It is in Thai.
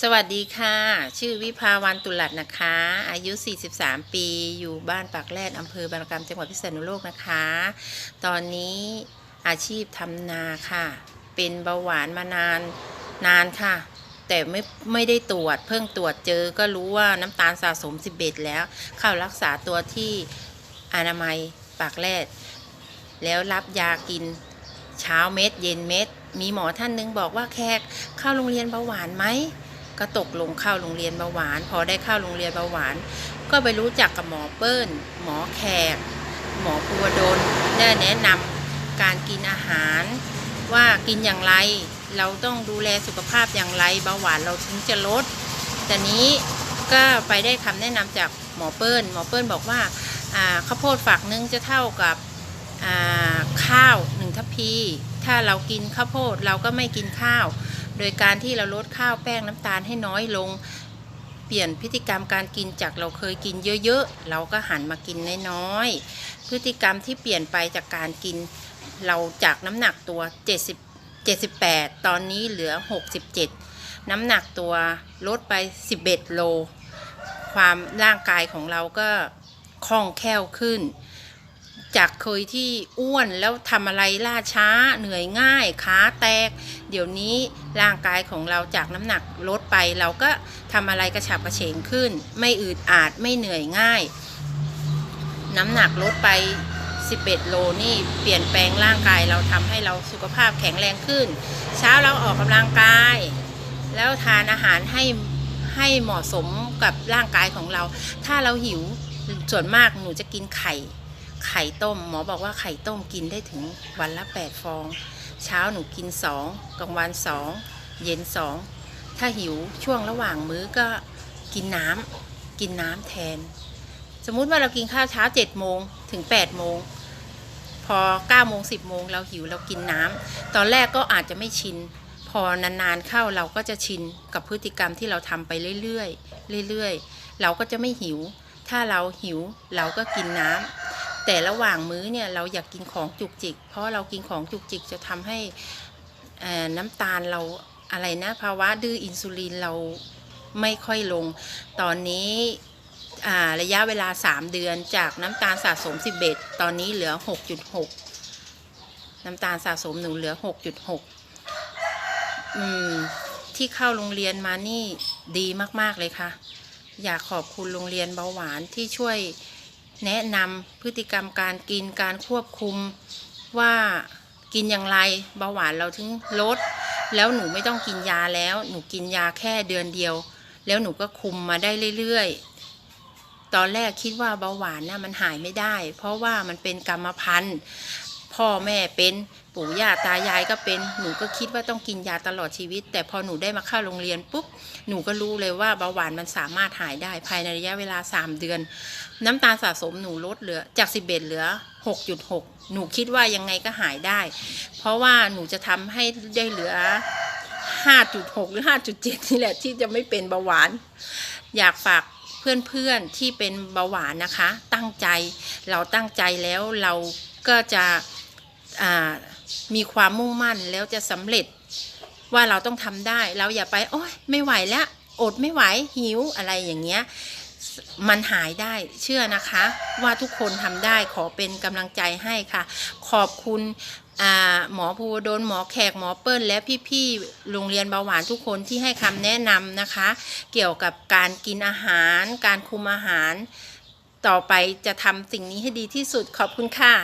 สวัสดีค่ะ ชื่อวิภาวันตุลัดนะคะ อายุ 43 ปี อยู่บ้านปากแรดอำเภอบางระกำจังหวัดพิษณุโลกนะคะ ตอนนี้อาชีพทำนาค่ะ เป็นเบาหวานมานานนานค่ะ แต่ไม่ไม่ได้ตรวจ เพิ่งตรวจเจอก็รู้ว่าน้ำตาลสะสม 11 แล้ว เข้ารักษาตัวที่อนามัยปากแรด แล้วรับยากินเช้าเม็ด เย็นเม็ด มีหมอท่านหนึงบอกว่าแขกเข้าโรงเรียนเบาหวานไหม ก็ตกลงเข้าโรงเรียนเบาหวาน พอได้เข้าโรงเรียนเบาหวาน ก็ไปรู้จักกับหมอเปิ้ล หมอแขก หมอภูวดลได้แนะนำการกินอาหารว่ากินอย่างไร เราต้องดูแลสุขภาพอย่างไรเบาหวานเราถึงจะลดแต่นี้ก็ไปได้คำแนะนำจากหมอเปิ้ล หมอเปิ้ลบอกว่าข้าวโพดฝักนึงจะเท่ากับข้าวหนึ่งทัพพี ถ้าเรากินข้าวโพดเราก็ไม่กินข้าว โดยการที่เราลดข้าวแป้งน้ำตาลให้น้อยลง เปลี่ยนพฤติกรรมการกินจากเราเคยกินเยอะๆ เราก็หันมากินน้อยๆ พฤติกรรมที่เปลี่ยนไปจากการกินเราจากน้ำหนักตัว 70 78 ตอนนี้เหลือ 67 น้ำหนักตัวลดไป 11 โล ความร่างกายของเราก็คล่องแคล่วขึ้น จากเคยที่อ้วนแล้วทำอะไรล่าช้า เหนื่อยง่ายขาแตก เดี๋ยวนี้ร่างกายของเราจากน้ำหนักลดไป เราก็ทำอะไรกระฉับกระเฉงขึ้น ไม่อืดอาดไม่เหนื่อยง่าย น้ำหนักลดไป 11 โลนี่เปลี่ยนแปลงร่างกายเราทำให้เราสุขภาพแข็งแรงขึ้น เช้าเราออกกำลังกาย แล้วทานอาหารให้ให้เหมาะสมกับร่างกายของเรา ถ้าเราหิวส่วนมากหนูจะกินไข่ ไข่ต้ม หมอบอกว่าไข่ต้มกินได้ถึงวันละ 8 ฟอง เช้าหนูกิน 2กลางวัน2 เย็น 2 ถ้าหิวช่วงระหว่างมื้อก็กินน้ำกินน้ำแทน สมมุติว่าเรากินข้าวเช้า7โมงถึง8โมงพอ9โมง10โมงเราหิวเรากินน้ำตอนแรกก็อาจจะไม่ชิน พอนานๆเข้าเราก็จะชินกับพฤติกรรมที่เราทำไปเรื่อยๆเรื่อยๆ เราก็จะไม่หิว ถ้าเราหิวเราก็กินน้ำ แต่ระหว่างมื้อเนี่ยเราอยากกินของจุกจิก เพราะเรากินของจุกจิกจะทำให้น้ำตาลเราอะไรนะภาวะดื้ออินซูลินเราไม่ค่อยลง ตอนนี้ระยะเวลา 3 เดือนจากน้ำตาลสะสม 11 ตอนนี้เหลือ 6.6 น้ำตาลสะสมหนูเหลือ 6.6 อืม ที่เข้าโรงเรียนมานี่ดีมาก ๆ เลยค่ะ อยากขอบคุณโรงเรียนเบาหวานที่ช่วย แนะนำพฤติกรรมการกินการควบคุมว่ากินอย่างไรเบาหวานเราถึงลด แล้วหนูไม่ต้องกินยาแล้ว หนูกินยาแค่เดือนเดียว แล้วหนูก็คุมมาได้เรื่อยๆ ตอนแรกคิดว่าเบาหวานน่ะมันหายไม่ได้ เพราะว่ามันเป็นกรรมพันธุ์ พ่อแม่เป็นปู่ย่าตายายก็เป็นหนูก็คิดว่าต้องกินยาตลอดชีวิต แต่พอหนูได้มาเข้าโรงเรียนปุ๊บหนูก็รู้เลยว่าเบาหวานมันสามารถหายได้ภายในระยะเวลา 3 เดือน น้ำตาลสะสมหนูลดเหลือจาก 11 เหลือ 6.6 หนูคิดว่ายังไงก็หายได้ เพราะว่าหนูจะทำให้ได้เหลือ 5.6 หรือ 5.7 นี่แหละที่จะไม่เป็นเบาหวาน อยากฝากเพื่อนๆที่เป็นเบาหวานนะคะ ตั้งใจเราตั้งใจแล้วเราก็จะ มีความมุ่งมั่นแล้วจะสำเร็จว่าเราต้องทำได้เราอย่าไปโอ๊ยไม่ไหวแล้วอดไม่ไหวหิวอะไรอย่างเงี้ยมันหายได้เชื่อนะคะ ว่าทุกคนทำได้ขอเป็นกำลังใจให้ค่ะ ขอบคุณหมอภูวดลหมอแขกหมอเปิ้ล และพี่ๆโรงเรียนเบาหวานทุกคนที่ให้คำแนะนำนะคะ เกี่ยวกับการกินอาหาร การคุมอาหาร ต่อไปจะทำสิ่งนี้ให้ดีที่สุดขอบคุณค่ะ